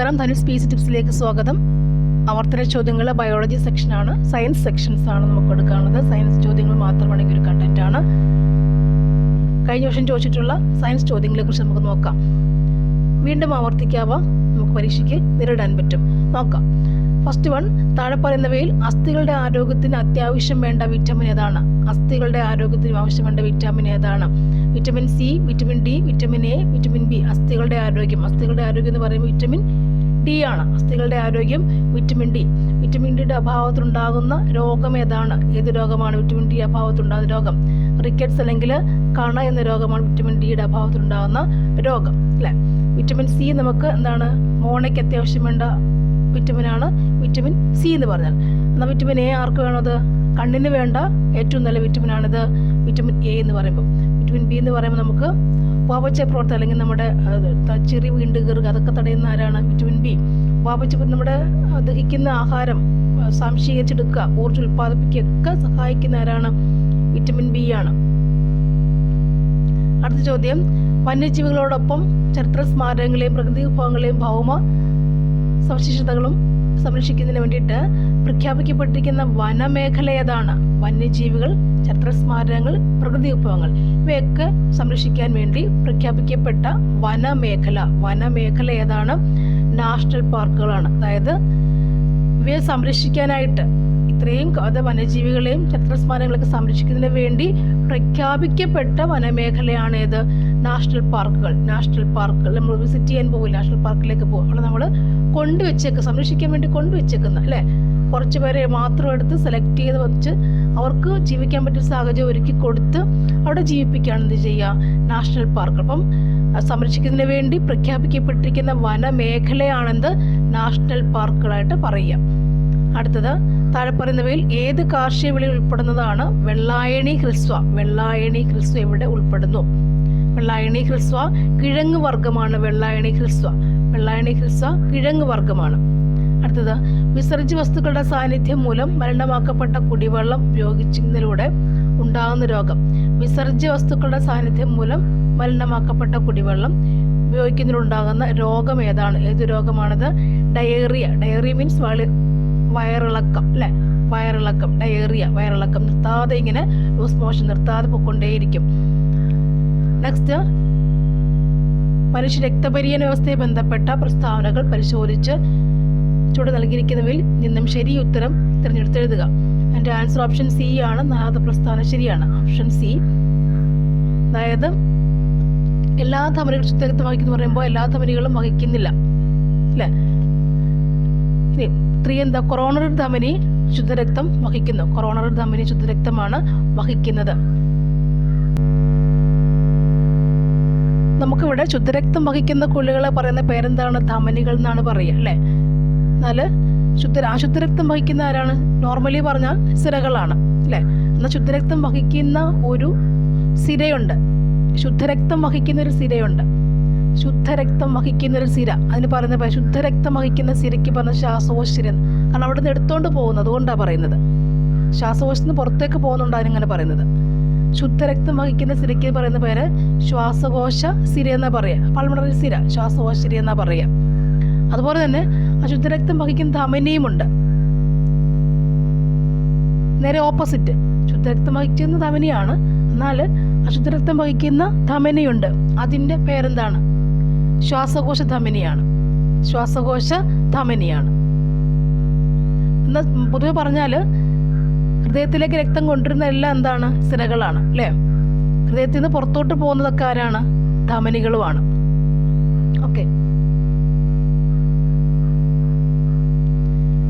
നമസ്കാരം. Dhanush P C ടിപ്സിലേക്ക് സ്വാഗതം. ആവർത്തന ചോദ്യങ്ങൾ ബയോളജി സെക്ഷനാണ് സയൻസ് സെക്ഷൻസ് ആണ് നമുക്ക് എടുക്കാനുള്ളത് സയൻസ് ചോദ്യങ്ങൾ മാത്രമാണെങ്കിൽ ഒരു കണ്ടന്റ് ആണ്. കഴിഞ്ഞ വർഷം ചോദിച്ചിട്ടുള്ള സയൻസ് ചോദ്യങ്ങളെ കുറിച്ച് നമുക്ക് നോക്കാം. വീണ്ടും ആവർത്തിക്കാവ. നമുക്ക് പരീക്ഷയ്ക്ക് നേരിടാൻ പറ്റും. നോക്കാം. ഫസ്റ്റ് വൺ താഴെ പറയുന്നവയിൽ അസ്ഥികളുടെ ആരോഗ്യത്തിന് അത്യാവശ്യം വേണ്ട വിറ്റമിൻ ഏതാണ്? അസ്ഥികളുടെ ആരോഗ്യത്തിന് ആവശ്യം വേണ്ട വിറ്റാമിൻ ഏതാണ്? Vitamin C vitamin D vitamin A vitamin B അസ്ഥികളുടെ ആരോഗ്യം. അസ്ഥികളുടെ ആരോഗ്യം എന്ന് പറയുമ്പോൾ വിറ്റമിൻ ഡി ആണ്. അസ്ഥികളുടെ ആരോഗ്യം വിറ്റമിൻ ഡി വിറ്റമിൻ ഡിയുടെ അഭാവത്തിലുണ്ടാകുന്ന രോഗം ഏതാണ്? ഏത് രോഗമാണ്? വിറ്റമിൻ ഡി അഭാവത്തിലുണ്ടാകുന്ന രോഗം. റിക്കറ്റ്സ് അല്ലെങ്കിൽ കണ എന്ന രോഗമാണ് വിറ്റമിൻ ഡിയുടെ അഭാവത്തിലുണ്ടാകുന്ന രോഗം. അല്ലേ? വിറ്റമിൻ സി നമുക്ക് എന്താണ്? മോണയ്ക്ക് അത്യാവശ്യം വേണ്ട വിറ്റമിനാണ് വിറ്റമിൻ സി എന്ന് പറഞ്ഞാൽ. എന്നാൽ വിറ്റമിൻ എ ആർക്ക് വേണത് കണ്ണിന് വേണ്ട ഏറ്റവും നല്ല വിറ്റമിനാണിത് വിറ്റമിൻ എ എന്ന് പറയുമ്പോൾ വിറ്റമിൻ ബി എന്ന് പറയുമ്പോൾ നമുക്ക് വാപച്ച പ്രവർത്തനം അല്ലെങ്കിൽ നമ്മുടെ ചെറി വീണ്ട് കയറുക അതൊക്കെ തടയുന്ന ആരാണ്? വിറ്റമിൻ ബി വാപച്ച നമ്മുടെ ദഹിക്കുന്ന ആഹാരം സംശയിച്ചെടുക്കുക ഊർജം ഉൽപ്പാദിപ്പിക്കുകയൊക്കെ സഹായിക്കുന്ന ആരാണ്? വിറ്റമിൻ ബി ആണ്. അടുത്ത ചോദ്യം. വന്യജീവികളോടൊപ്പം ചരിത്ര സ്മാരകങ്ങളെയും പ്രകൃതി വിഭവങ്ങളെയും ഭൗമ സവിശേഷതകളും സംരക്ഷിക്കുന്നതിന് വേണ്ടിയിട്ട് പ്രഖ്യാപിക്കപ്പെട്ടിരിക്കുന്ന വനമേഖല ഏതാണ്? വന്യജീവികൾ ചരിത്ര സ്മാരകങ്ങൾ പ്രകൃതി വിഭവങ്ങൾ ഇവയൊക്കെ സംരക്ഷിക്കാൻ വേണ്ടി പ്രഖ്യാപിക്കപ്പെട്ട വനമേഖല. വനമേഖല ഏതാണ്? നാഷണൽ പാർക്കുകളാണ്. അതായത് ഇവയെ സംരക്ഷിക്കാനായിട്ട് ഇത്രയും അത് വന്യജീവികളെയും ചരിത്ര സ്മാരകങ്ങളൊക്കെ സംരക്ഷിക്കുന്നതിന് വേണ്ടി പ്രഖ്യാപിക്കപ്പെട്ട വനമേഖലയാണേത് നാഷണൽ പാർക്കുകൾ. നാഷണൽ പാർക്കുകൾ. നമ്മൾ വിസിറ്റ് ചെയ്യാൻ പോകില്ല നാഷണൽ പാർക്കിലേക്ക് പോകും അവിടെ നമ്മൾ കൊണ്ടുവച്ചേക്ക് സംരക്ഷിക്കാൻ വേണ്ടി കൊണ്ടുവച്ചേക്കുന്ന അല്ലേ? കുറച്ച് പേരെ മാത്രം എടുത്ത് സെലക്ട് ചെയ്ത് വെച്ച് അവർക്ക് ജീവിക്കാൻ പറ്റിയ സാഹചര്യം ഒരുക്കി കൊടുത്ത് അവിടെ ജീവിപ്പിക്കുകയാണ് എന്ത് ചെയ്യുക? നാഷണൽ പാർക്ക് അപ്പം സംരക്ഷിക്കുന്നതിന് വേണ്ടി പ്രഖ്യാപിക്കപ്പെട്ടിരിക്കുന്ന വനമേഖലയാണെന്ന് നാഷണൽ പാർക്കുകളായിട്ട് പറയുക. അടുത്തത് താഴെ പറയുന്നവയിൽ ഏത് കാർഷിക വിളയിൽ ഉൾപ്പെടുന്നതാണ്? വെള്ളായണി ഹ്രസ്വ. വെള്ളായണി ഹ്രസ്വ ഇവിടെ ഉൾപ്പെടുന്നു? വെള്ളായണി ഹ്രസ്വ കിഴങ്ങ് വർഗമാണ് വെള്ളായണി ഹ്രസ്വ. വെള്ളായണി ഹ്രസ്വ കിഴങ്ങ് വർഗമാണ് അടുത്തത് വിസർജ്യ വസ്തുക്കളുടെ സാന്നിധ്യം മൂലം മലിനമാക്കപ്പെട്ട കുടിവെള്ളം ഉപയോഗിക്കുന്നതിലൂടെ ഉണ്ടാകുന്ന രോഗം. വിസർജ്യ വസ്തുക്കളുടെ സാന്നിധ്യം മൂലം മലിനമാക്കപ്പെട്ട കുടിവെള്ളം ഉപയോഗിക്കുന്നതിലുണ്ടാകുന്ന രോഗം ഏതാണ്? ഏത് രോഗമാണത്? ഡയേറിയ. ഡയറിയ മീൻസ് വളി വയറിളക്കം അല്ലേ? വയറിളക്കം ഡയേറിയ വയറിളക്കം നിർത്താതെ ഇങ്ങനെ ലൂസ് മോഷൻ നിർത്താതെ പൊക്കൊണ്ടേയിരിക്കും നെക്സ്റ്റ് മനുഷ്യ രക്തപരിയന വ്യവസ്ഥയെ ബന്ധപ്പെട്ട പ്രസ്താവനകൾ പരിശോധിച്ച് ചുവടെ നൽകിയിരിക്കുന്നവയിൽ നിന്നും ശരി ഉത്തരം തിരഞ്ഞെടുത്തെഴുതുക. എന്റെ ആൻസർ ഓപ്ഷൻ സി ആണ്. നാലാമത്തെ പ്രസ്താവന ശരിയാണ്. ഓപ്ഷൻ സി അതായത് എല്ലാ ധമനികളും ശുദ്ധരക്തം വഹിക്കുന്നു പറയുമ്പോൾ എല്ലാ ധമനികളും വഹിക്കുന്നില്ല. അല്ലേ? ഇനി ത്രീ എന്താ കൊറോണറി ധമനി ശുദ്ധരക്തം വഹിക്കുന്നു. കൊറോണറി ധമനി ശുദ്ധരക്തമാണ് വഹിക്കുന്നത്. നമുക്കിവിടെ ശുദ്ധരക്തം വഹിക്കുന്ന കുളികളെ പറയുന്ന പേരെന്താണ്? ധമനികൾ എന്നാണ് പറയുക അല്ലേ? എന്നാൽ ശുദ്ധ അശുദ്ധരക്തം വഹിക്കുന്ന ആരാണ്? നോർമലി പറഞ്ഞാൽ സിരകളാണ് അല്ലേ? എന്നാൽ ശുദ്ധരക്തം വഹിക്കുന്ന ഒരു സിരയുണ്ട്. ശുദ്ധരക്തം വഹിക്കുന്ന ഒരു സിരയുണ്ട്. ശുദ്ധരക്തം വഹിക്കുന്ന ഒരു സിര. അതിന് പറയുന്ന ശുദ്ധരക്തം വഹിക്കുന്ന സിരയ്ക്ക് പറഞ്ഞ ശ്വാസകോശിര കാരണം അവിടെ നിന്ന് എടുത്തോണ്ട് പോകുന്നത് അതുകൊണ്ടാണ് പറയുന്നത്. ശ്വാസകോശത്തിൽ നിന്ന് പുറത്തേക്ക് പോകുന്നുണ്ട് ഇങ്ങനെ പറയുന്നത്. ശുദ്ധരക്തം വഹിക്കുന്ന സിരയ്ക്ക് പറയുന്ന പേര് ശ്വാസകോശ സിര എന്നാ പറയുക പൾമണറി സിര ശ്വാസകോശ സിര എന്നാ പറയുക അതുപോലെ തന്നെ അശുദ്ധരക്തം വഹിക്കുന്ന ധമനിയും ഉണ്ട് നേരെ ഓപ്പോസിറ്റ്. ശുദ്ധരക്തം വഹിക്കുന്ന ധമനിയാണ്. എന്നാൽ അശുദ്ധരക്തം വഹിക്കുന്ന ധമനിയുണ്ട്. അതിന്റെ പേരെന്താണ്? ശ്വാസകോശ ധമനിയാണ്. ശ്വാസകോശ ധമനിയാണ്. എന്നാൽ പൊതുവെ പറഞ്ഞാൽ ഹൃദയത്തിലേക്ക് രക്തം കൊണ്ടുവരുന്ന എല്ലാം എന്താണ്? സിരകളാണ് അല്ലേ? ഹൃദയത്തിൽ നിന്ന് പുറത്തോട്ട് പോകുന്നതൊക്കെ ആരാണ്? ധമനികളുമാണ്. ഓക്കെ.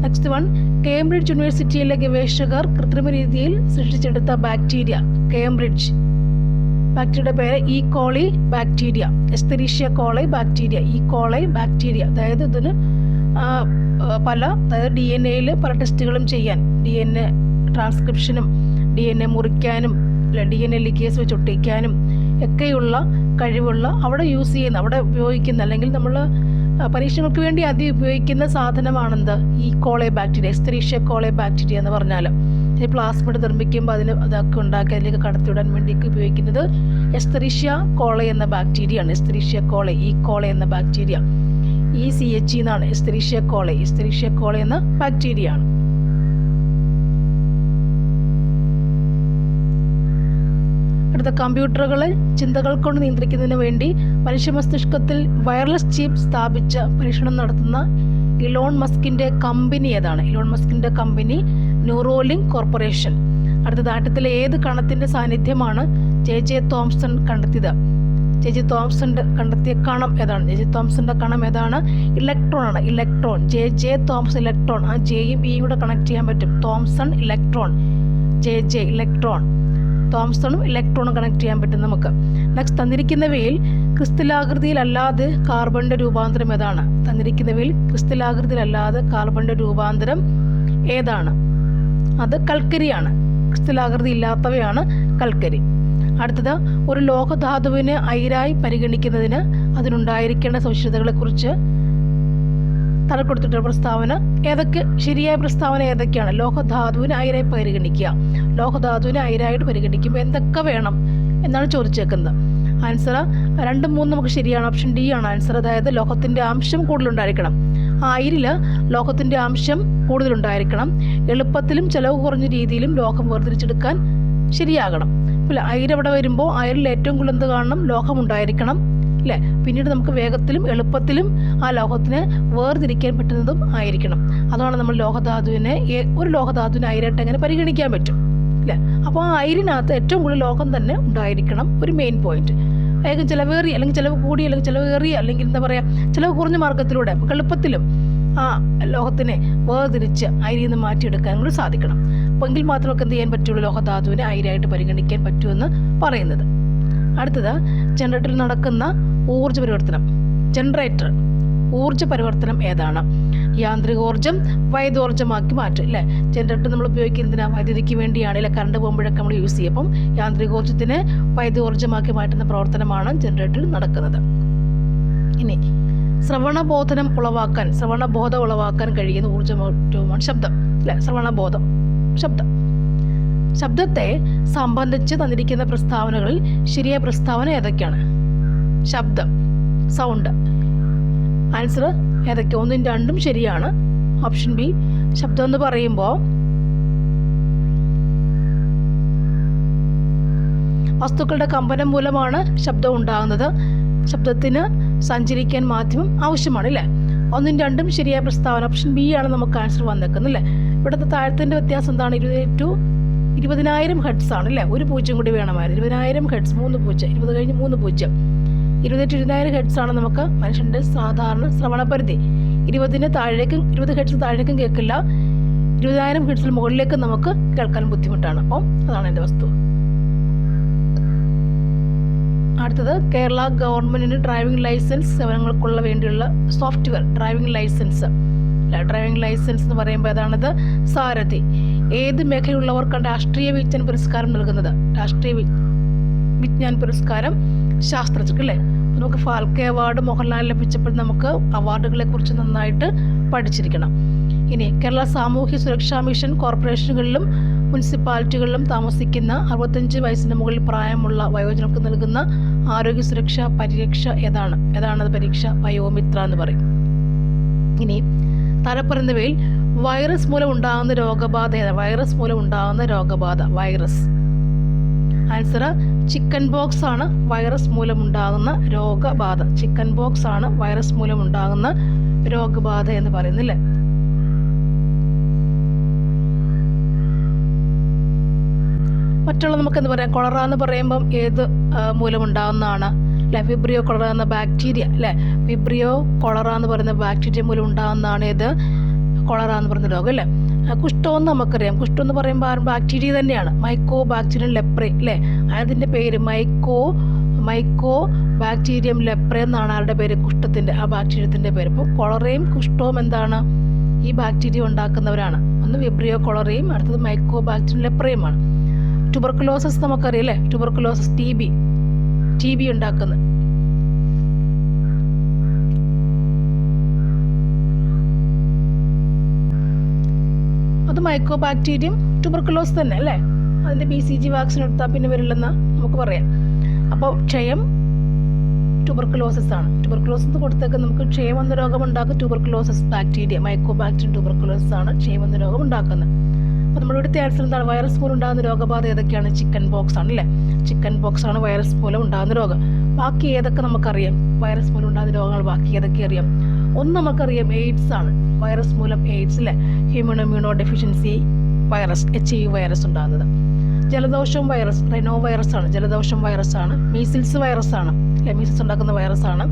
നെക്സ്റ്റ് വൺ കേംബ്രിഡ്ജ് യൂണിവേഴ്സിറ്റിയിലെ ഗവേഷകർ കൃത്രിമ രീതിയിൽ സൃഷ്ടിച്ചെടുത്ത ബാക്ടീരിയ കേംബ്രിഡ്ജ്. ബാക്ടീരിയയുടെ പേര് E coli bacteria Escherichia coli bacteria E coli bacteria അതായത് ഇതിന് പല അതായത് ഡി എൻ എയിൽ പല ടെസ്റ്റുകളും ചെയ്യാൻ. ഡി എൻ എ ട്രാൻസ്ക്രിപ്ഷനും ഡി എൻ എ മുറിക്കാനും ഡി എൻ എ ലിക്കേസ് വെച്ച് ഒട്ടിക്കാനും ഒക്കെയുള്ള കഴിവുള്ള അവിടെ യൂസ് ചെയ്യുന്ന അവിടെ ഉപയോഗിക്കുന്ന അല്ലെങ്കിൽ നമ്മൾ പരീക്ഷണങ്ങൾക്ക് വേണ്ടി അതി ഉപയോഗിക്കുന്ന സാധനമാണെന്ത്? ഈ കോളെ ബാക്ടീരിയ എസ്തരീഷ്യ കോളെ ബാക്ടീരിയ എന്ന് പറഞ്ഞാൽ ഈ പ്ലാസ്മിഡ് നിർമ്മിക്കുമ്പോൾ അതിന് അതൊക്കെ ഉണ്ടാക്കി അതിലേക്ക് കടത്തിവിടാൻ വേണ്ടിയൊക്കെ ഉപയോഗിക്കുന്നത് എസ്തരീഷ്യ കോളെ എന്ന ബാക്ടീരിയ ആണ്. എസ്തരീഷ്യ കോളെ ഈ കോളെ എന്ന ബാക്ടീരിയ ഈ സി എച്ച് എന്നാണ്. എസ്തരീഷ്യ കോളെ എസ്തരീഷ്യ കോളെ എന്ന ബാക്ടീരിയ ആണ്. അടുത്ത കമ്പ്യൂട്ടറുകളെ ചിന്തകൾ കൊണ്ട് നിയന്ത്രിക്കുന്നതിന് വേണ്ടി മനുഷ്യ മസ്തിഷ്കത്തിൽ വയർലെസ് ചിപ്പ് സ്ഥാപിച്ച പരീക്ഷണം നടത്തുന്ന ഇലോൺ മസ്കിന്റെ കമ്പനി ഏതാണ്? ഇലോൺ മസ്കിന്റെ കമ്പനി ന്യൂറോലിങ്ക് കോർപ്പറേഷൻ. അടുത്ത ആട്ടത്തിലെ ഏത് കണത്തിന്റെ സാന്നിധ്യമാണ് ജെ ജെ തോംസൺ കണ്ടെത്തിയത്? ജെ ജെ തോംസന്റെ കണ്ടെത്തിയ കണം ഏതാണ്? ജെ ജെ തോംസന്റെ കണം ഏതാണ്? ഇലക്ട്രോൺ ആണ്. Electron. J J Thomson electron. ആ ജെയും ബിയും കൂടെ കണക്ട് ചെയ്യാൻ പറ്റും. Thomson electron. J J electron. തോംസണും ഇലക്ട്രോണും കണക്ട് ചെയ്യാൻ പറ്റും നമുക്ക്. നെക്സ്റ്റ് തന്നിരിക്കുന്നവയിൽ ക്രിസ്റ്റലാകൃതിയിലല്ലാതെ കാർബണിന്റെ രൂപാന്തരം ഏതാണ്? തന്നിരിക്കുന്നവയിൽ ക്രിസ്റ്റലാകൃതിയിലല്ലാതെ കാർബണിന്റെ രൂപാന്തരം ഏതാണ്? അത് കൽക്കരിയാണ്. ക്രിസ്തലാകൃതി ഇല്ലാത്തവയാണ് കൽക്കരി. അടുത്തത് ഒരു ലോഹധാതുവിനെ അയിരായി പരിഗണിക്കുന്നതിന് അതിനുണ്ടായിരിക്കേണ്ട സവിശേഷതകളെക്കുറിച്ച് തല കൊടുത്തിട്ടുള്ള പ്രസ്താവന ഏതൊക്കെ ശരിയായ പ്രസ്താവന ഏതൊക്കെയാണ്? ലോഹധാതുവിനെ അയിരായി പരിഗണിക്കുക. ലോഹധാതുവിന് അയിരായിട്ട് പരിഗണിക്കുമ്പോൾ എന്തൊക്കെ വേണം എന്നാണ് ചോദിച്ചേക്കുന്നത്. ആൻസർ രണ്ടും മൂന്നും നമുക്ക് ശരിയാണ് ഓപ്ഷൻ ഡി ആണ്. ആൻസർ അതായത് ലോഹത്തിന്റെ അംശം കൂടുതലുണ്ടായിരിക്കണം. അയിരിൽ ലോഹത്തിന്റെ അംശം കൂടുതലുണ്ടായിരിക്കണം. എളുപ്പത്തിലും ചിലവ് കുറഞ്ഞ രീതിയിലും ലോഹം വേർതിരിച്ചെടുക്കാൻ ശരിയാകണം. അല്ല അയിരവിടെ വരുമ്പോൾ അയിരിൽ ഏറ്റവും കൂടുതൽ എന്ത് കാണണം? ലോഹം ഉണ്ടായിരിക്കണം. അല്ലേ? പിന്നീട് നമുക്ക് വേഗത്തിലും എളുപ്പത്തിലും ആ ലോഹത്തിനെ വേർതിരിക്കാൻ പറ്റുന്നതും ആയിരിക്കണം. അതാണ് നമ്മൾ ലോഹധാതുവിനെ ഒരു ലോഹധാതുവിനെ അയിരായിട്ട് എങ്ങനെ പരിഗണിക്കാൻ പറ്റും? അല്ലേ? അപ്പോൾ ആ അയിരിനകത്ത് ഏറ്റവും കൂടുതൽ ലോഹം തന്നെ ഉണ്ടായിരിക്കണം. ഒരു മെയിൻ പോയിന്റ് വേഗം ചിലവേറിയ അല്ലെങ്കിൽ ചിലവ് കൂടി അല്ലെങ്കിൽ ചിലവേറിയ അല്ലെങ്കിൽ എന്താ പറയുക ചിലവ് കുറഞ്ഞ മാർഗത്തിലൂടെ എളുപ്പത്തിലും ആ ലോഹത്തിനെ വേർതിരിച്ച് അയിരിൽ നിന്ന് മാറ്റിയെടുക്കാൻ കൂടി സാധിക്കണം. അപ്പോൾ എങ്കിൽ മാത്രമൊക്കെ എന്ത് ചെയ്യാൻ പറ്റുള്ളൂ? ലോഹധാതുവിനെ അയിരായിട്ട് പരിഗണിക്കാൻ പറ്റുമെന്ന് പറയുന്നത്. അടുത്തത് ജനറേറ്ററിൽ നടക്കുന്ന ഊർജ പരിവർത്തനം. ജനറേറ്റർ ഊർജ പരിവർത്തനം ഏതാണ്? യാന്ത്രികോർജം വൈദ്യോർജമാക്കി മാറ്റും അല്ലേ? ജനറേറ്റർ നമ്മൾ ഉപയോഗിക്കുന്നതിനാ വൈദ്യുതിക്ക് വേണ്ടിയാണ് അല്ലെ? കറണ്ട് പോകുമ്പോഴൊക്കെ നമ്മൾ യൂസ് ചെയ്യും അപ്പം യാന്ത്രികോർജത്തിനെ വൈദ്യോർജമാക്കി മാറ്റുന്ന പ്രവർത്തനമാണ് ജനറേറ്ററിൽ നടക്കുന്നത്. ഇനി ശ്രവണബോധനം ഉളവാക്കാൻ ശ്രവണബോധം ഉളവാക്കാൻ കഴിയുന്ന ഊർജമാണ് ശബ്ദം അല്ലെ? ശ്രവണബോധം ശബ്ദം. ശബ്ദത്തെ സംബന്ധിച്ച് തന്നിരിക്കുന്ന പ്രസ്താവനകളിൽ ശരിയായ പ്രസ്താവന ഏതൊക്കെയാണ്? ശബ്ദം സൗണ്ട് ആൻസർ ഏതൊക്കെ? ഒന്നും രണ്ടും ശരിയാണ്. ഓപ്ഷൻ ബി ശബ്ദം എന്ന് പറയുമ്പോൾ വസ്തുക്കളുടെ കമ്പനം മൂലമാണ് ശബ്ദം ഉണ്ടാകുന്നത്. ശബ്ദത്തിന് സഞ്ചരിക്കാൻ മാധ്യമം ആവശ്യമാണ് അല്ലേ? ഒന്നും രണ്ടും ശരിയായ പ്രസ്താവന. ഓപ്ഷൻ ബി ആണ് നമുക്ക് ആൻസർ വന്നേക്കുന്നത് അല്ലേ? ഇവിടുത്തെ താഴത്തിന്റെ വ്യത്യാസം എന്താണ്? ഇരുപത് ടു ഇരുപതിനായിരം ഹെഡ്സ് ആണ് അല്ലേ? ഒരു പൂജ്യം കൂടി വേണമായിരുന്നു. ഇരുപതിനായിരം ഹെഡ്സ് മൂന്ന് പൂജ്യം. ഇരുപത് കഴിഞ്ഞ് മൂന്ന് പൂജ്യം. ഇരുപത്തെട്ട് ഇരുപതിനായിരം ഹെഡ്സ് ആണ് നമുക്ക് മനുഷ്യന്റെ സാധാരണ ശ്രവണപരിധി ഇരുപതിന് താഴേക്കും ഇരുപത് ഹെഡ്സ് താഴേക്കും കേൾക്കില്ല. ഇരുപതിനായിരം ഹെഡ്സിൽ മുകളിലേക്ക് നമുക്ക് കേൾക്കാൻ ബുദ്ധിമുട്ടാണ്. അപ്പം അതാണ് എന്റെ വസ്തു. അടുത്തത് കേരള ഗവൺമെന്റിന് ഡ്രൈവിംഗ് ലൈസൻസ് സേവനങ്ങൾക്കുള്ള വേണ്ടിയുള്ള software driving licence driving licence എന്ന് പറയുമ്പോൾ അതാണിത് സാരഥി. ഏത് മേഖലയുള്ളവർക്കാണ് രാഷ്ട്രീയ വിജ്ഞാൻ പുരസ്കാരം നൽകുന്നത്? രാഷ്ട്രീയ വിജ്ഞാൻ പുരസ്കാരം. ശാസ്ത്രജ്ഞർക്ക് അല്ലേ നമുക്ക് ഫാൽക്കെ അവാർഡ് മോഹൻലാൽ ലഭിച്ചപ്പോൾ നമുക്ക് അവാർഡുകളെ കുറിച്ച് നന്നായിട്ട് പഠിച്ചിരിക്കണം. ഇനി കേരള സാമൂഹ്യ സുരക്ഷാ മിഷൻ കോർപ്പറേഷനുകളിലും മുനിസിപ്പാലിറ്റികളിലും താമസിക്കുന്ന അറുപത്തഞ്ച് വയസ്സിന് മുകളിൽ പ്രായമുള്ള വയോജനങ്ങൾക്ക് നൽകുന്ന ആരോഗ്യ സുരക്ഷാ പരിരക്ഷ ഏതാണ്? ഏതാണത് പരീക്ഷ വയോമിത്ര എന്ന് പറയും. ഇനി തലപ്പറന്നവയിൽ വൈറസ് മൂലം ഉണ്ടാകുന്ന രോഗബാധ ഏതാണ്? വൈറസ് മൂലം ഉണ്ടാകുന്ന രോഗബാധ വൈറസ്. ആൻസർ ചിക്കൻ ബോക്സ് ആണ് വൈറസ് മൂലമുണ്ടാകുന്ന രോഗബാധ. ചിക്കൻ ബോക്സ് ആണ് വൈറസ് മൂലമുണ്ടാകുന്ന രോഗബാധ എന്ന് പറയുന്നില്ലേ? മറ്റുള്ള നമുക്ക് എന്ത് പറയാം? കൊളറ എന്ന് പറയുമ്പം ഏത് മൂലമുണ്ടാകുന്നതാണ്? അല്ലെ? ഫിബ്രിയോ കൊളറ എന്ന ബാക്ടീരിയ അല്ലെ? ഫിബ്രിയോ കൊളറ എന്ന് പറയുന്ന ബാക്ടീരിയ മൂലം ഉണ്ടാകുന്നതാണ് ഏത്? കൊളറ എന്ന് പറയുന്ന രോഗം അല്ലേ? ആ, കുഷ്ഠം എന്ന് നമുക്കറിയാം. കുഷ്ഠം എന്ന് പറയുമ്പോൾ ബാക്ടീരിയ തന്നെയാണ്. മൈക്കോ ബാക്ടീരിയം ലെപ്രെ അല്ലേ അതിന്റെ പേര് മൈക്കോ മൈക്കോ ബാക്ടീരിയം ലെപ്രെ എന്നാണ് ആരുടെ പേര്? കുഷ്ഠത്തിന്റെ ആ ബാക്ടീരിയത്തിന്റെ പേര്. അപ്പോൾ കൊളറയും കുഷ്ഠവും എന്താണ്? ഈ ബാക്ടീരിയ ഉണ്ടാക്കുന്നവരാണ്. ഒന്ന് വിബ്രിയോ കൊളറയും അടുത്തത് മൈക്കോ ബാക്ടീരിയം ലെപ്രയുമാണ് നമുക്കറിയാം അല്ലേ tuberculosis T B T B ഉണ്ടാക്കുന്നത്. അത് മൈക്രോ ബാക്ടീരിയം ട്യൂബർക്കുലോസ് തന്നെ അല്ലേ? അതിന്റെ ബി സി ജി വാക്സിൻ എടുത്താൽ പിന്നെ വരില്ലെന്ന് നമുക്ക് പറയാം. അപ്പോൾ ക്ഷയം ട്യൂബർക്കുലോസിസ് ആണ്. ട്യൂബർക്കുലോസിസ് കൊടുത്തേക്ക് നമുക്ക് ക്ഷയം എന്ന രോഗം ഉണ്ടാക്കുക tuberculosis bacteria micro bacterium tuberculosis ആണ് ക്ഷയം എന്ന രോഗം ഉണ്ടാക്കുന്നത് അപ്പോൾ നമ്മുടെ ഇവിടുത്തെ ആൻസർ എന്താണ്? വൈറസ് മൂലം ഉണ്ടാകുന്ന രോഗബാധ ഏതൊക്കെയാണ്? ചിക്കൻ ബോക്സ് ആണ് അല്ലേ? ചിക്കൻ ബോക്സ് ആണ് വൈറസ് മൂലം ഉണ്ടാകുന്ന രോഗം. ബാക്കി ഏതൊക്കെ നമുക്കറിയാം? വൈറസ് മൂലം ഉണ്ടാകുന്ന രോഗങ്ങൾ ബാക്കി ഏതൊക്കെ അറിയാം? ഒന്ന് നമുക്കറിയാം എയ്ഡ്സ് ആണ്. വൈറസ് മൂലം എയ്ഡ്സ് അല്ലേ human immunodeficiency virus H I virus ഉണ്ടാകുന്നത്. ജലദോഷം വൈറസ് റെനോ വൈറസ് ആണ്. ജലദോഷം വൈറസ് ആണ്. മീസിൽസ് വൈറസ് ആണ്. അല്ലെ? മീസിൽസ് ഉണ്ടാക്കുന്ന വൈറസ് ആണ്.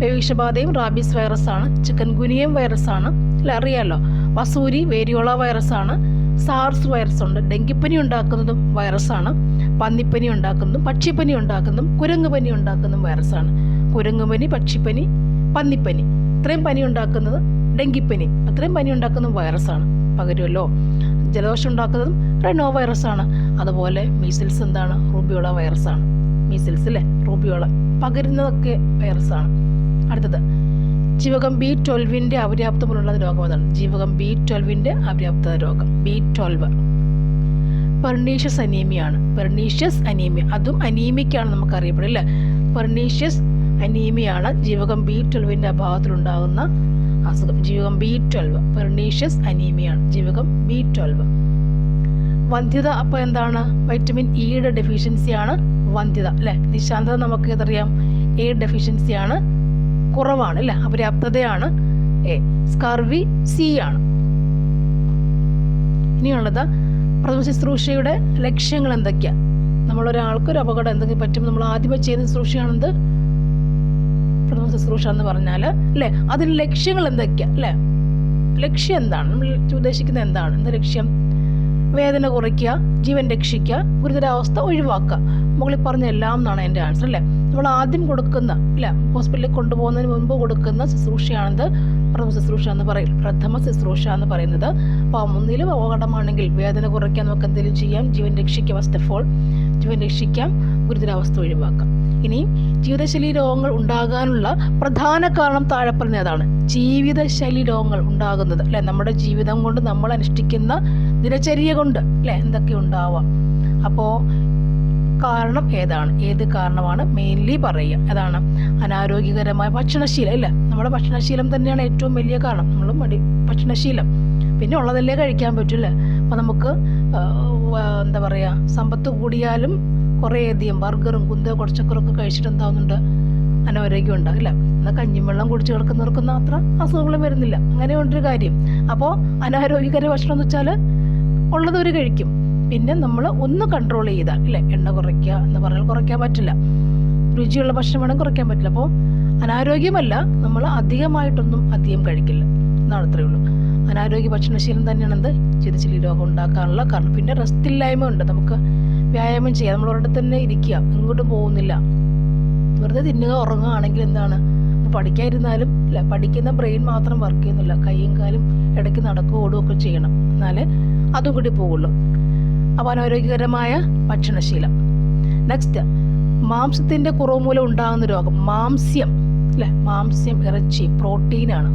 പേവിഷബാധയും റാബീസ് വൈറസ് ആണ്. ചിക്കൻ ഗുനിയം വൈറസ് ആണ്. അല്ല? അറിയാമല്ലോ വസൂരി വേരിയോള വൈറസ് ആണ്. സാർസ് വൈറസ് ഉണ്ട്. ഡെങ്കിപ്പനി ഉണ്ടാക്കുന്നതും വൈറസ് ആണ്. പന്നിപ്പനി ഉണ്ടാക്കുന്നതും പക്ഷിപ്പനി ഉണ്ടാക്കുന്നതും കുരങ്ങുപനി ഉണ്ടാക്കുന്നതും വൈറസ് ആണ്. കുരങ്ങുപനി പക്ഷിപ്പനി പന്നിപ്പനി. ഇത്രയും പനി ഉണ്ടാക്കുന്നത് ഡെങ്കിപ്പനി അത്രയും പനി ഉണ്ടാക്കുന്നതും വൈറസാണ് പകരുമല്ലോ. ജലദോഷം ഉണ്ടാക്കുന്നതും റെനോ വൈറസാണ് അതുപോലെ മീസിൽസ് എന്താണ്? റൂബിയോള വൈറസാണ് മീസിൽസ് അല്ലേ റൂബിയോള പകരുന്നതൊക്കെ വൈറസാണ് അടുത്തത് ജീവകം ബി ട്വൽവിന്റെ അപര്യാപ്തമുള്ള രോഗം അതാണ് ജീവകം ബി ട്വൽവിന്റെ അപര്യാപ്തത രോഗം. ബി ട്വൽവ് പെർണീഷ്യസ് അനീമിയാണ് പെർണീഷ്യസ് അനീമിയ അതും അനീമിക്കാണ് നമുക്ക് അറിയപ്പെടില്ല പെർണീഷ്യസ് അനീമിയാണ് ജീവകം ബി ട്വൽവിന്റെ അഭാവത്തിലുണ്ടാകുന്ന അസുഖം. ജീവകം ബി ട്വൽവ് പെർണീഷ്യസ് അനീമിയാണ്. ജീവകം ബി ട്വൽവ്. വന്ധ്യത അപ്പോൾ എന്താണ്? വൈറ്റമിൻ ഇയുടെ ഡെഫിഷ്യൻസിയാണ് വന്ധ്യത അല്ലേ? നിശാന്തത നമുക്ക് ഏതറിയാം? എ ഡെഫിഷ്യൻസിയാണ് കുറവാണ് അല്ലേ? അപര്യാപ്തതയാണ് എ സ്കർവി സി ആണ്. ഇനിയുള്ളത് പ്രഥമ ശുശ്രൂഷയുടെ ലക്ഷ്യങ്ങൾ എന്തൊക്കെയാണ് നമ്മളൊരാൾക്ക് ഒരു അപകടം എന്തെങ്കിലും പറ്റും നമ്മൾ ആദ്യമേ ചെയ്യുന്ന ശുശ്രൂഷയാണെന്ത്? പ്രഥമ ശുശ്രൂഷ എന്ന് പറഞ്ഞാൽ അല്ലേ? അതിന് ലക്ഷ്യങ്ങൾ എന്തൊക്കെയാണ് അല്ലേ? ലക്ഷ്യം എന്താണ്? നമ്മൾ ഉദ്ദേശിക്കുന്നത് എന്താണ്? എന്താ ലക്ഷ്യം? വേദന കുറയ്ക്കുക ജീവൻ രക്ഷിക്കുക ഗുരുതരാവസ്ഥ ഒഴിവാക്കുക. മുകളിൽ പറഞ്ഞ എല്ലാം എന്നാണ് എന്റെ ആൻസർ അല്ലേ? നമ്മൾ ആദ്യം കൊടുക്കുന്ന അല്ല? ഹോസ്പിറ്റലിൽ കൊണ്ടുപോകുന്നതിന് മുൻപ് കൊടുക്കുന്ന ശുശ്രൂഷയാണിത് പ്രഥമ ശുശ്രൂഷ എന്ന് പറയും. പ്രഥമ ശുശ്രൂഷ എന്ന് പറയുന്നത് അപ്പോൾ ഒന്നിലും അപകടമാണെങ്കിൽ വേദന കുറയ്ക്കാൻ നമുക്ക് എന്തെങ്കിലും ചെയ്യാം. ജീവൻ രക്ഷിക്കുക ഫസ്റ്റ് ഓഫ് ഓൾ ജീവൻ രക്ഷിക്കാം ഗുരുതരാവസ്ഥ ഒഴിവാക്കാം. ഇനിയും ജീവിതശൈലി രോഗങ്ങൾ ഉണ്ടാകാനുള്ള പ്രധാന കാരണം താഴെ പറഞ്ഞതാണ് ജീവിതശൈലി രോഗങ്ങൾ ഉണ്ടാകുന്നത് അല്ലെ? നമ്മുടെ ജീവിതം കൊണ്ട് നമ്മൾ അനുഷ്ഠിക്കുന്ന ദിനചര്യ കൊണ്ട് അല്ലെ? എന്തൊക്കെ ഉണ്ടാവാം? അപ്പോ കാരണം ഏതാണ്? ഏത് കാരണമാണ്? മെയിൻലി പറയുക. അതാണ് അനാരോഗ്യകരമായ ഭക്ഷണശീലം ഇല്ല നമ്മുടെ ഭക്ഷണശീലം തന്നെയാണ് ഏറ്റവും വലിയ കാരണം. നമ്മൾ മടി ഭക്ഷണശീലം. പിന്നെ ഉള്ളതല്ലേ കഴിക്കാൻ പറ്റില്ല അപ്പോൾ നമുക്ക് എന്താ പറയുക സമ്പത്ത് കൂടിയാലും കുറേയധികം ബർഗറും കുന്ത കുറച്ചക്കറൊക്കെ കഴിച്ചിട്ട് എന്താവുന്നുണ്ട്? അനാരോഗ്യം ഉണ്ടാകില്ല എന്നാൽ കഞ്ഞിവെള്ളം കുടിച്ച് കിടക്കുന്നവർക്കൊന്നും അത്ര അസുഖങ്ങളും വരുന്നില്ല. അങ്ങനെ ഉണ്ടൊരു കാര്യം. അപ്പോൾ അനാരോഗ്യകര ഭക്ഷണം എന്ന് വെച്ചാൽ ഉള്ളത് ഒരു കഴിക്കും. പിന്നെ നമ്മൾ ഒന്ന് കൺട്രോൾ ചെയ്താൽ അല്ലേ എണ്ണ കുറയ്ക്കുക എന്ന് പറഞ്ഞാൽ കുറയ്ക്കാൻ പറ്റില്ല. രുചിയുള്ള ഭക്ഷണം വേണം കുറയ്ക്കാൻ പറ്റില്ല. അപ്പോൾ അനാരോഗ്യമല്ല നമ്മൾ അധികമായിട്ടൊന്നും അധികം കഴിക്കില്ല. എന്നാണ് അത്രയേ ഉള്ളൂ. അനാരോഗ്യ ഭക്ഷണശീലം തന്നെയാണ് എന്ത് ചെറിയ രോഗം ഉണ്ടാക്കാനുള്ള കാരണം. പിന്നെ റെസ്റ്റ് ഇല്ലായ്മ ഉണ്ട് നമുക്ക് വ്യായാമം ചെയ്യുക നമ്മൾ ഒരിടത്ത് തന്നെ ഇരിക്കുക. എങ്ങോട്ടും പോകുന്നില്ല. വെറുതെ തിന്നുക ഉറങ്ങുകയാണെങ്കിൽ എന്താണ്? പഠിക്കാതിരുന്നാലും ഇല്ല പഠിക്കുന്ന ബ്രെയിൻ മാത്രം വർക്ക് ചെയ്യുന്നില്ല. കൈയും കാലും ഇടയ്ക്ക് നടക്കുക ഓടുകയൊക്കെ ചെയ്യണം. എന്നാലേ അതും കൂടി പോകുള്ളൂ. അപ്പോൾ അനാരോഗ്യകരമായ ഭക്ഷണശീലം. നെക്സ്റ്റ് മാംസത്തിന്റെ കുറവ് മൂലം ഉണ്ടാകുന്ന രോഗം. മാംസ്യം അല്ലേ മാംസ്യം ഇറച്ചി പ്രോട്ടീനാണ്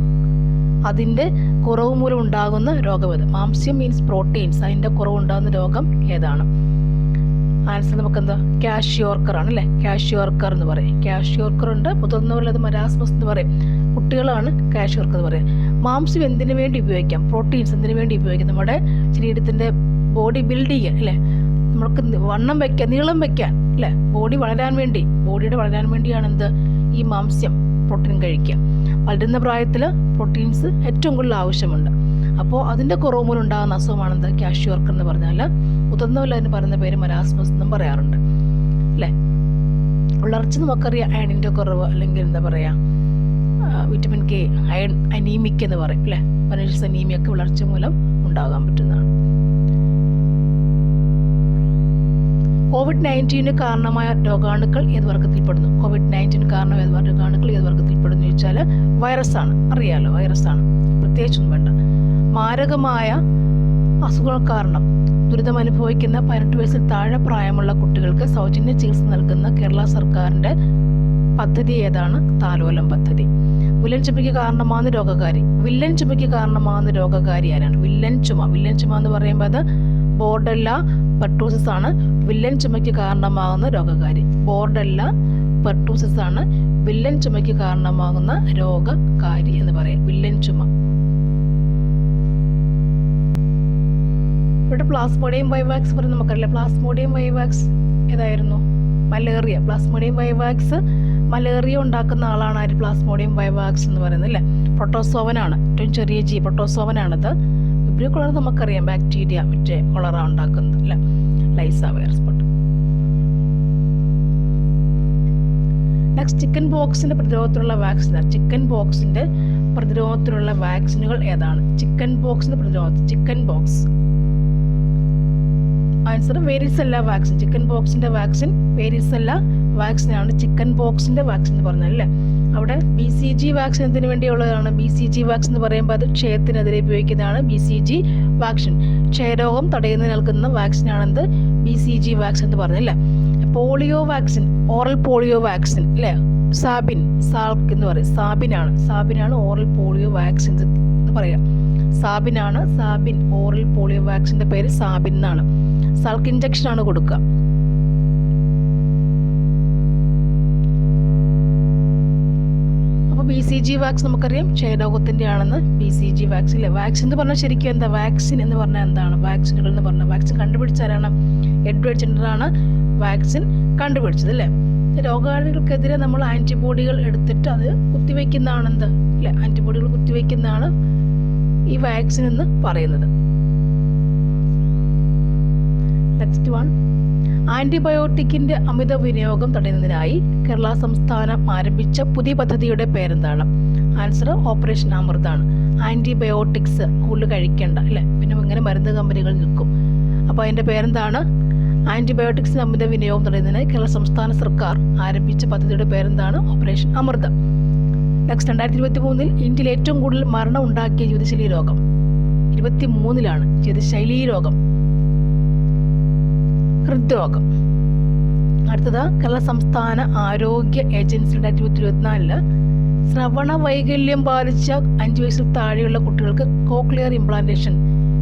അതിന്റെ കുറവ് മൂലം ഉണ്ടാകുന്ന രോഗം മാംസ്യം മീൻസ് പ്രോട്ടീൻസ് അതിന്റെ കുറവ് ഉണ്ടാകുന്ന രോഗം ഏതാണ്? ആൻസർ നമുക്ക് എന്താ കാഷ്യോർക്കർ ആണ് അല്ലേ കാഷ്യോർക്കർ എന്ന് പറയും. കാഷ്യോർക്കർ ഉണ്ട് മുതിർന്നവരത് മരാസ്മസ് എന്ന് പറയും. കുട്ടികളാണ് കാഷ്യോർക്കർ എന്ന് പറയും. മാംസം എന്തിനു വേണ്ടി ഉപയോഗിക്കാം? പ്രോട്ടീൻസ് എന്തിനു വേണ്ടി ഉപയോഗിക്കാം? നമ്മുടെ ശരീരത്തിന്റെ ബോഡി ബിൽഡ് ചെയ്യാൻ അല്ലേ? നമുക്ക് വണ്ണം വെക്കാൻ നീളം വെക്കാൻ അല്ലേ? ബോഡി വളരാൻ വേണ്ടി ബോഡിയുടെ വളരാൻ വേണ്ടിയാണ് എന്ത്? ഈ മാംസ്യം പ്രോട്ടീൻ കഴിക്കുക. വളരുന്ന പ്രായത്തിൽ പ്രോട്ടീൻസ് ഏറ്റവും കൂടുതൽ ആവശ്യമുണ്ട്. അപ്പോൾ അതിന്റെ കുറവ് മൂലം ഉണ്ടാകുന്ന അസുഖമാണെന്ത്? വർക്കർ എന്ന് പറഞ്ഞാൽ മുതിർന്നവല്ല അതിന് പറയുന്ന പേര് മരാസ്മസ് എന്നും പറയാറുണ്ട്. അല്ലേ? വളർച്ച നമുക്കറിയാം അയണിന്റെ കുറവ് അല്ലെങ്കിൽ എന്താ പറയുക വിറ്റമിൻ കെ അയൺ അനീമിക് എന്ന് പറയും അല്ലേ? മനുഷ്യ അനീമിയൊക്കെ വളർച്ച മൂലം ഉണ്ടാകാൻ പറ്റുന്നതാണ്. കോവിഡ് നയന്റീന് കാരണമായ രോഗാണുക്കൾ ഏത് വർഗത്തിൽപ്പെടുന്നു കോവിഡ് നയന്റീൻ കാരണം ഏത് രോഗാണുക്കൾ ഏത് വർഗത്തിൽപ്പെടുന്നു ചോദിച്ചാൽ വൈറസാണ്. അറിയാലോ വൈറസാണ്. പ്രത്യേകിച്ചൊന്നും വേണ്ട. മാരകമായ അസുഖങ്ങൾ കാരണം ദുരിതം അനുഭവിക്കുന്ന പതിനെട്ട് വയസ്സിൽ താഴെ പ്രായമുള്ള കുട്ടികൾക്ക് സൗജന്യ ചികിത്സ നൽകുന്ന കേരള സർക്കാരിന്റെ പദ്ധതി ഏതാണ്? താലോലം പദ്ധതി. വില്ലൻ ചുമയ്ക്ക് കാരണമാകുന്ന രോഗകാരി. വില്ലൻ ചുമയ്ക്ക് കാരണമാകുന്ന രോഗകാരി ആരാണ്? വില്ലൻ ചുമ. വില്ലൻ ചുമ എന്ന് പറയുമ്പോൾ അത് ബോർഡല്ല പെട്ടോസിസ് ആണ്. വില്ലൻ ചുമയ്ക്ക് കാരണമാകുന്ന രോഗകാരി. ബോർഡല്ല പെർട്ടൂസിസ് ആണ്. വില്ലൻ ചുമയ്ക്ക് കാരണമാകുന്ന രോഗകാരി എന്ന് പറയാം. വില്ലൻ ചുമ. ഇവിടെ പ്ലാസ്മോഡിയം വൈവാക്സ് പറഞ്ഞ് നമുക്കറിയില്ല? പ്ലാസ്മോഡിയം വൈവാക്സ് ഏതായിരുന്നു? മലേറിയ. പ്ലാസ്മോഡിയം വൈവാക്സ് മലേറിയ ഉണ്ടാക്കുന്ന ആളാണ് ആര്? പ്ലാസ്മോഡിയം വൈവാക്സ് എന്ന് പറയുന്നത് അല്ലേ? പ്രൊട്ടോസോവനാണ് ഏറ്റവും ചെറിയ ജി പ്രൊട്ടോസോവനാണത് വിബ്രിയോ കുളർ നമുക്കറിയാം. ബാക്ടീരിയ മറ്റേ കൊളറ ഉണ്ടാക്കുന്നത് അല്ലേ? ലൈസ വൈറസ് പൊട്ട് നെക്സ്റ്റ് ചിക്കൻ ബോക്സിന്റെ പ്രതിരോധത്തിനുള്ള വാക്സിൻ ചിക്കൻ ബോക്സിന്റെ പ്രതിരോധത്തിനുള്ള വാക്സിനുകൾ ഏതാണ്? ചിക്കൻ ബോക്സിന്റെ പ്രതിരോധം chickenpox answer varicella vaccine chicken ബോക്സിന്റെ വാക്സിൻ വേരിസെല്ല വാക്സിൻ ആണ് ചിക്കൻ ബോക്സിന്റെ വാക്സിൻ എന്ന് പറഞ്ഞത് അല്ലേ? അവിടെ ബി സി ജി വാക്സിൻ എന്തിനു വേണ്ടിയുള്ളതാണ്? ബി സി ജി വാക്സിൻ എന്ന് പറയുമ്പോൾ അത് ക്ഷയത്തിനെതിരെ ഉപയോഗിക്കുന്നതാണ് ബി സി ജി വാക്സിൻ ക്ഷയരോഗം തടയുന്ന നൽകുന്ന വാക്സിനാണെന്ത് ബി സി ജി വാക്സിൻ എന്ന് പറഞ്ഞത് അല്ലേ? Polio vaccine oral polio vaccine അല്ലേ? സാബിൻ സാൾക്ക് എന്ന് പറയും. സാബിനാണ്. സാബിനാണ് ഓറൽ പോളിയോ വാക്സിൻ എന്ന് പറയാം സാബിനാണ് സാബിൻ ഓറൽ പോളിയോ വാക്സിന്റെ പേര് സാബിൻ എന്നാണ്. സാൾക്ക് ഇഞ്ചക്ഷൻ ആണ് കൊടുക്കുക. അപ്പോൾ ബി സി ജി വാക്സിൻ നമുക്കറിയാം. ക്ഷയരോഗത്തിന്റെ ആണെന്ന് B C G vaccine vaccine എന്ന് പറഞ്ഞാൽ ശരിക്കും എന്താ? വാക്സിൻ എന്ന് പറഞ്ഞാൽ എന്താണ്? വാക്സിനുകൾ എന്ന് പറഞ്ഞാൽ വാക്സിൻ കണ്ടുപിടിച്ചാലാണ് എഡ്വേർഡ് ജെൻഡറാണ് വാക്സിൻ കണ്ടുപിടിച്ചത് അല്ലേ? രോഗാണികൾക്കെതിരെ നമ്മൾ ആന്റിബോഡികൾ എടുത്തിട്ട് അത് കുത്തിവെക്കുന്നതാണെന്ത്? അല്ലെ? ആന്റിബോഡികൾ കുത്തിവെക്കുന്നതാണ് ഈ വാക്സിൻ എന്ന് പറയുന്നത്. നെക്സ്റ്റ് വൺ ആന്റിബയോട്ടിക്കിന്റെ അമിത വിനിയോഗം തടയുന്നതിനായി കേരള സംസ്ഥാനം ആരംഭിച്ച പുതിയ പദ്ധതിയുടെ പേരെന്താണ്? ആൻസർ ഓപ്പറേഷൻ അമൃതാണ് ആന്റിബയോട്ടിക്സ് കൂടുതൽ കഴിക്കേണ്ട അല്ലേ? പിന്നെ ഇങ്ങനെ മരുന്ന് കമ്പനികൾ നിൽക്കും. അപ്പോൾ അതിന്റെ പേരെന്താണ്? ആന്റിബയോട്ടിക്സിന്റെ അമിത വിനിയോഗം തടയുന്നതിനായി കേരള സംസ്ഥാന സർക്കാർ ആരംഭിച്ച പദ്ധതിയുടെ പേരെന്താണ്? ഓപ്പറേഷൻ അമൃത നെക്സ്റ്റ് രണ്ടായിരത്തി ഇരുപത്തി മൂന്നിൽ ഇന്ത്യയിൽ ഏറ്റവും കൂടുതൽ മരണം ഉണ്ടാക്കിയ ജീവിതശൈലി രോഗം. ഇരുപത്തി മൂന്നിലാണ് ജീവിതശൈലീ രോഗം. ഹൃദ്രോഗം. അടുത്തത് കേരള സംസ്ഥാന ആരോഗ്യ ഏജൻസി രണ്ടായിരത്തി ഇരുപത്തി ഇരുപത്തിനാലിൽ ശ്രവണ വൈകല്യം ബാധിച്ച അഞ്ച് വയസ്സിൽ താഴെയുള്ള കുട്ടികൾക്ക് കോക്ലിയർ ഇംപ്ലാന്റേഷൻ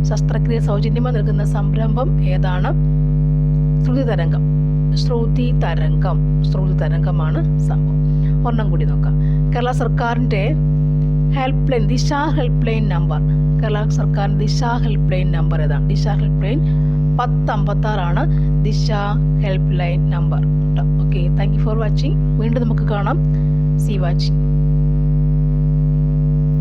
ശസ്ത്രക്രിയ സൗജന്യമായി നൽകുന്ന സംരംഭം ഏതാണ്? ശ്രുതി തരംഗം. ശ്രുതി തരംഗം. ശ്രുതി തരംഗമാണ് സംഭവം. ഒരെണ്ണം കൂടി നോക്കാം. കേരള സർക്കാരിന്റെ help line Disha help line number. Kerala സർക്കാരിന്റെ ദിശ ഹെൽപ്പ് ലൈൻ നമ്പർ ഏതാണ്? ദിശ ഹെൽപ്പ് ലൈൻ പത്ത് അമ്പത്താറാണ് Disha help line number okay thank you for watching വീണ്ടും നമുക്ക് കാണാം. C watching